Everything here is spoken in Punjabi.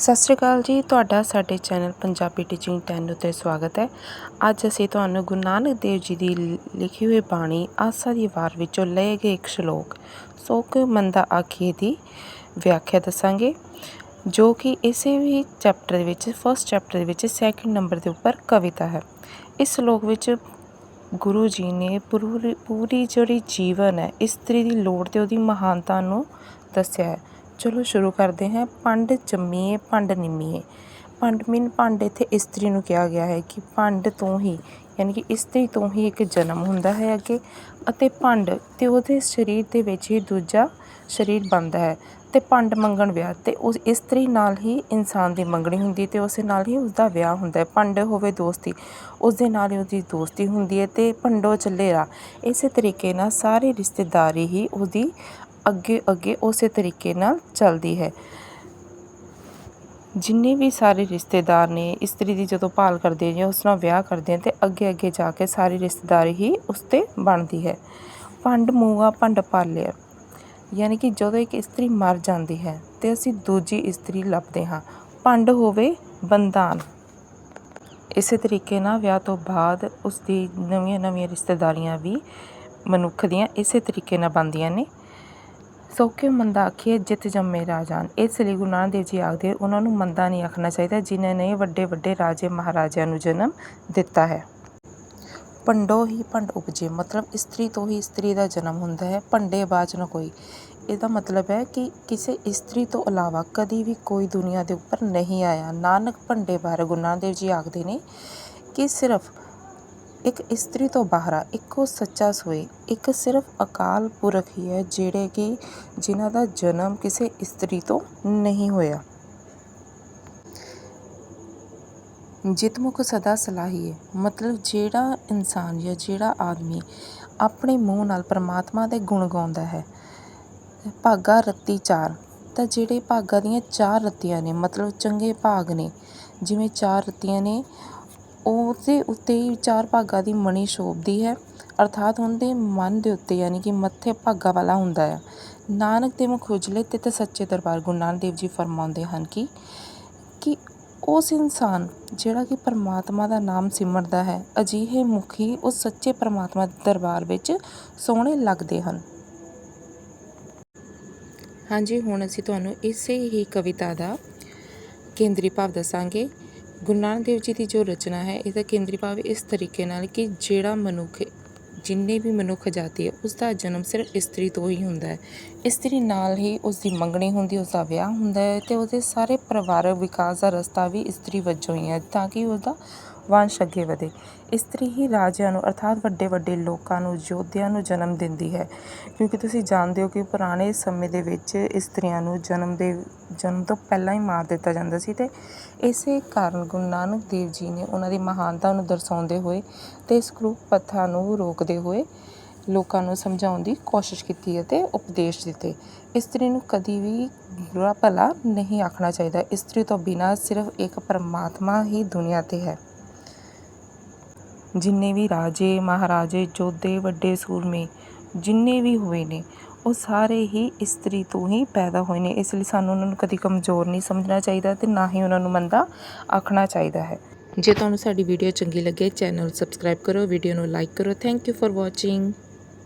ਸਤਿ ਸ਼੍ਰੀ ਅਕਾਲ ਜੀ, ਤੁਹਾਡਾ ਸਾਡੇ ਚੈਨਲ ਪੰਜਾਬੀ ਟੀਚਿੰਗ 10 ਉੱਤੇ ਸਵਾਗਤ ਹੈ। ਅੱਜ ਅਸੀਂ ਤੁਹਾਨੂੰ ਗੁਰੂ ਨਾਨਕ ਦੇਵ ਜੀ ਦੀ ਲਿਖੀ ਹੋਈ ਬਾਣੀ ਆਸਾ ਦੀ ਵਾਰ ਵਿੱਚੋਂ ਲਏ ਗਏ ਇੱਕ ਸ਼ਲੋਕ, ਸੋਕ ਮੰਦਾ ਆਖੀਏ ਦੀ ਵਿਆਖਿਆ ਦੱਸਾਂਗੇ, ਜੋ ਕਿ ਇਸੇ ਵੀ ਚੈਪਟਰ ਦੇ ਵਿੱਚ ਫਸਟ ਚੈਪਟਰ ਦੇ ਵਿੱਚ ਸੈਕਿੰਡ ਨੰਬਰ ਦੇ ਉੱਪਰ ਕਵਿਤਾ ਹੈ। ਇਸ ਸ਼ਲੋਕ ਵਿੱਚ ਗੁਰੂ ਜੀ ਨੇ ਪੂਰੀ ਪੂਰੀ ਜਿਹੜੀ ਜੀਵਨ ਹੈ, ਇਸਤਰੀ ਦੀ ਲੋੜ ਤੇ ਉਹਦੀ ਮਹਾਨਤਾ ਨੂੰ ਦੱਸਿਆ ਹੈ। ਚਲੋ ਸ਼ੁਰੂ ਕਰਦੇ ਹਾਂ। ਪੰਡ ਜੰਮੀਏ, ਪੰਡ ਨਿੰਮੀਏ। ਪੰਡ ਮੀਨ ਪੰਡ ਇੱਥੇ ਇਸਤਰੀ ਨੂੰ ਕਿਹਾ ਗਿਆ ਹੈ ਕਿ ਪੰਡ ਤੋਂ ਹੀ, ਯਾਨੀ ਕਿ ਇਸਤਰੀ ਤੋਂ ਹੀ ਇੱਕ ਜਨਮ ਹੁੰਦਾ ਹੈ ਅੱਗੇ ਅਤੇ ਪੰਡ ਤੇ ਉਹਦੇ ਸਰੀਰ ਦੇ ਵਿੱਚ ਹੀ ਦੂਜਾ ਸਰੀਰ ਬਣਦਾ ਹੈ। ਤੇ ਪੰਡ ਮੰਗਣ ਵਿਆਹ ਤੇ ਉਸ ਇਸਤਰੀ ਨਾਲ ਹੀ ਇਨਸਾਨ ਦੀ ਮੰਗਣੀ ਹੁੰਦੀ ਤੇ ਉਸੇ ਨਾਲ ਹੀ ਉਸਦਾ ਵਿਆਹ ਹੁੰਦਾ ਹੈ। ਪੰਡ ਹੋਵੇ ਦੋਸਤੀ ਉਸ ਦੇ ਨਾਲ ਹੀ ਉਹਦੀ ਦੋਸਤੀ ਹੁੰਦੀ ਹੈ ਤੇ ਪੰਡੋ ਚੱਲੇਰਾ। ਇਸੇ ਤਰੀਕੇ ਨਾਲ ਸਾਰੇ ਰਿਸ਼ਤੇਦਾਰੀ ਹੀ ਉਹਦੀ ਅੱਗੇ ਅੱਗੇ ਉਸੇ ਤਰੀਕੇ ਨਾਲ ਚੱਲਦੀ ਹੈ। ਜਿੰਨੇ ਵੀ ਸਾਰੇ ਰਿਸ਼ਤੇਦਾਰ ਨੇ, ਇਸਤਰੀ ਦੀ ਜਦੋਂ ਭਾਲ ਕਰਦੇ ਜਾਂ ਉਸ ਨਾਲ ਵਿਆਹ ਕਰਦੇ ਆ ਤੇ ਅੱਗੇ ਅੱਗੇ ਜਾ ਕੇ ਸਾਰੀ ਰਿਸ਼ਤੇਦਾਰੀ ਹੀ ਉਸ ਤੇ ਬਣਦੀ ਹੈ। ਭੰਡ ਮੂਆ ਭੰਡ ਪਾਲਿਆ ਯਾਨੀ ਕਿ ਜਦੋਂ ਇੱਕ ਇਸਤਰੀ ਮਰ ਜਾਂਦੀ ਹੈ ਤੇ ਅਸੀਂ ਦੂਜੀ ਇਸਤਰੀ ਲੱਭਦੇ ਹਾਂ। ਭੰਡ ਹੋਵੇ ਬੰਦਾਨ ਇਸੇ ਤਰੀਕੇ ਨਾਲ ਵਿਆਹ ਤੋਂ ਬਾਅਦ ਉਸ ਦੀ ਨਵੀਆਂ ਨਵੀਆਂ ਰਿਸ਼ਤੇਦਾਰੀਆਂ ਵੀ ਮਨੁੱਖ ਦੀਆਂ ਇਸੇ ਤਰੀਕੇ ਨਾਲ ਬਣਦੀਆਂ ਨੇ। ਸੌਖੇ ਮੰਦਾ ਆਖੀਏ, ਜਿੱਤ ਜੰਮੇ ਰਾਜਾਨ ਇਸ ਲਈ ਗੁਰੂ ਨਾਨਕ ਦੇਵ ਜੀ ਆਖਦੇ ਉਹਨਾਂ ਨੂੰ ਮੰਦਾ ਨਹੀਂ ਆਖਣਾ ਚਾਹੀਦਾ, ਜਿਨ੍ਹਾਂ ਨੇ ਵੱਡੇ ਵੱਡੇ ਰਾਜੇ ਮਹਾਰਾਜਿਆਂ ਨੂੰ ਜਨਮ ਦਿੱਤਾ ਹੈ। ਭੰਡੋ ਹੀ ਭੰਡ ਉਪਜੇ, ਮਤਲਬ ਇਸਤਰੀ ਤੋਂ ਹੀ ਇਸਤਰੀ ਦਾ ਜਨਮ ਹੁੰਦਾ ਹੈ ਪੰਡੇ ਬਾਜ ਨਾ ਕੋਈ। ਇਹਦਾ ਮਤਲਬ ਹੈ ਕਿ ਕਿਸੇ ਇਸਤਰੀ ਤੋਂ ਇਲਾਵਾ ਕਦੀ ਵੀ ਕੋਈ ਦੁਨੀਆ ਦੇ ਉੱਪਰ ਨਹੀਂ ਆਇਆ। ਨਾਨਕ ਭੰਡੇ ਬਾਰੇ ਗੁਰੂ ਨਾਨਕ ਦੇਵ ਜੀ ਆਖਦੇ ਨੇ ਕਿ ਸਿਰਫ ਇੱਕ ਇਸਤਰੀ ਤੋਂ ਬਾਹਰਾ ਇੱਕੋ ਸੱਚਾ ਸੋਏ ਇੱਕ ਸਿਰਫ ਅਕਾਲ ਪੁਰਖ ਹੀ ਹੈ, ਜਿਹੜੇ ਕਿ ਜਿਨ੍ਹਾਂ ਦਾ ਜਨਮ ਕਿਸੇ ਇਸਤਰੀ ਤੋਂ ਨਹੀਂ ਹੋਇਆ। ਜਿਤਮੁਖ ਸਦਾ ਸਲਾਹੀਏ ਮਤਲਬ ਜਿਹੜਾ ਇਨਸਾਨ ਜਾਂ ਜਿਹੜਾ ਆਦਮੀ ਆਪਣੇ ਮੂੰਹ ਨਾਲ ਪਰਮਾਤਮਾ ਦੇ ਗੁਣ ਗਾਉਂਦਾ ਹੈ, ਭਾਗਾ ਰੱਤੀ ਚਾਰ, ਤਾਂ ਜਿਹੜੇ ਭਾਗਾਂ ਦੀਆਂ ਚਾਰ ਰੱਤੀਆਂ ਨੇ, ਮਤਲਬ ਚੰਗੇ ਭਾਗ ਨੇ, ਜਿਵੇਂ ਚਾਰ ਰੱਤੀਆਂ ਨੇ ਉਹਦੇ ਉੱਤੇ ਹੀ ਚਾਰ ਭਾਗਾਂ ਦੀ ਮਣੀ ਸ਼ੋਭਦੀ ਹੈ। ਅਰਥਾਤ ਉਹਦੇ ਮਨ ਦੇ ਉੱਤੇ ਯਾਨੀ ਕਿ ਮੱਥੇ ਭਾਗਾਂ ਵਾਲਾ ਹੁੰਦਾ ਆ। ਨਾਨਕ ਦੇ ਮੁਖ ਉਜਲੇ ਤੇ ਸੱਚੇ ਦਰਬਾਰ ਗੁਰੂ ਨਾਨਕ ਦੇਵ ਜੀ ਫਰਮਾਉਂਦੇ ਹਨ ਕਿ ਕਿ ਉਸ ਇਨਸਾਨ ਜਿਹੜਾ ਕਿ ਪਰਮਾਤਮਾ ਦਾ ਨਾਮ ਸਿਮਰਦਾ ਹੈ, ਅਜਿਹੇ ਮੁਖੀ ਉਸ ਸੱਚੇ ਪਰਮਾਤਮਾ ਦੇ ਦਰਬਾਰ ਵਿੱਚ ਸੋਹਣੇ ਲੱਗਦੇ ਹਨ। ਹਾਂਜੀ, ਹੁਣ ਅਸੀਂ ਤੁਹਾਨੂੰ ਇਸੇ ਹੀ ਕਵਿਤਾ ਦਾ ਕੇਂਦਰੀ ਭਾਵ ਦੱਸਾਂਗੇ। ਗੁਰੂ ਨਾਨਕ ਦੇਵ ਜੀ ਦੀ ਜੋ ਰਚਨਾ ਹੈ, ਇਹਦਾ ਕੇਂਦਰੀ ਭਾਵ ਇਸ ਤਰੀਕੇ ਨਾਲ ਕਿ ਜਿਹੜਾ ਮਨੁੱਖ, ਜਿੰਨੇ ਵੀ ਮਨੁੱਖ ਜਾਤੀ ਹੈ ਉਸ ਦਾ ਜਨਮ ਸਿਰਫ ਇਸਤਰੀ ਤੋਂ ਹੀ ਹੁੰਦਾ ਹੈ। ਇਸਤਰੀ ਨਾਲ ਹੀ ਉਸ ਦੀ ਮੰਗਣੀ ਹੁੰਦੀ ਉਸ ਦਾ ਵਿਆਹ ਹੁੰਦਾ ਹੈ ਅਤੇ ਉਹਦੇ ਸਾਰੇ ਪਰਿਵਾਰਕ ਵਿਕਾਸ ਦਾ ਰਸਤਾ ਵੀ ਇਸਤਰੀ ਵਜੋਂ ਹੀ ਹੈ ਤਾਂ ਕਿ ਉਹਦਾ ਵੰਸ਼ ਅੱਗੇ ਵਧੇ। ਇਸਤਰੀ ਹੀ ਰਾਜਿਆਂ ਨੂੰ, ਅਰਥਾਤ ਵੱਡੇ ਵੱਡੇ ਲੋਕਾਂ ਨੂੰ, ਯੋਧਿਆਂ ਨੂੰ ਜਨਮ ਦਿੰਦੀ ਹੈ। ਕਿਉਂਕਿ ਤੁਸੀਂ ਜਾਣਦੇ ਹੋ ਕਿ ਪੁਰਾਣੇ ਸਮੇਂ ਦੇ ਵਿੱਚ ਇਸਤਰੀਆਂ ਨੂੰ ਜਨਮ ਦੇ, ਜਨਮ ਤੋਂ ਪਹਿਲਾਂ ਹੀ ਮਾਰ ਦਿੱਤਾ ਜਾਂਦਾ ਸੀ ਅਤੇ ਇਸੇ ਕਾਰਨ ਗੁਰੂ ਨਾਨਕ ਦੇਵ ਜੀ ਨੇ ਉਹਨਾਂ ਦੀ ਮਹਾਨਤਾ ਨੂੰ ਦਰਸਾਉਂਦੇ ਹੋਏ ਅਤੇ ਇਸ ਕਰੂਪ ਪ੍ਰਥਾ ਨੂੰ ਰੋਕਦੇ ਹੋਏ ਲੋਕਾਂ ਨੂੰ ਸਮਝਾਉਣ ਦੀ ਕੋਸ਼ਿਸ਼ ਕੀਤੀ ਅਤੇ ਉਪਦੇਸ਼ ਦਿੱਤੇ। ਇਸਤਰੀ ਨੂੰ ਕਦੀ ਵੀ ਬੁਰਾ ਭਲਾ ਨਹੀਂ ਆਖਣਾ ਚਾਹੀਦਾ। ਇਸਤਰੀ ਤੋਂ ਬਿਨਾਂ ਸਿਰਫ ਇੱਕ ਪਰਮਾਤਮਾ ਹੀ ਦੁਨੀਆ ਤੇ ਹੈ। ਜਿੰਨੇ ਵੀ ਰਾਜੇ, ਮਹਾਰਾਜੇ, ਯੋਧੇ, ਵੱਡੇ ਸੂਰਮੇ, ਜਿੰਨੇ ਵੀ ਹੋਏ ਨੇ, ਉਹ ਸਾਰੇ ਹੀ ਇਸਤਰੀ ਤੋਂ ਹੀ ਪੈਦਾ ਹੋਏ ਨੇ। ਇਸ ਲਈ ਸਾਨੂੰ ਉਹਨਾਂ ਨੂੰ ਕਦੀ ਕਮਜ਼ੋਰ ਨਹੀਂ ਸਮਝਣਾ ਚਾਹੀਦਾ ਤੇ ਨਾ ਹੀ ਉਹਨਾਂ ਨੂੰ ਮੰਦਾ ਆਖਣਾ ਚਾਹੀਦਾ ਹੈ। ਜੇ ਤੁਹਾਨੂੰ ਸਾਡੀ ਵੀਡੀਓ ਚੰਗੀ ਲੱਗੇ, ਚੈਨਲ ਸਬਸਕ੍ਰਾਈਬ ਕਰੋ, ਵੀਡੀਓ ਨੂੰ ਲਾਈਕ ਕਰੋ। Thank you for watching.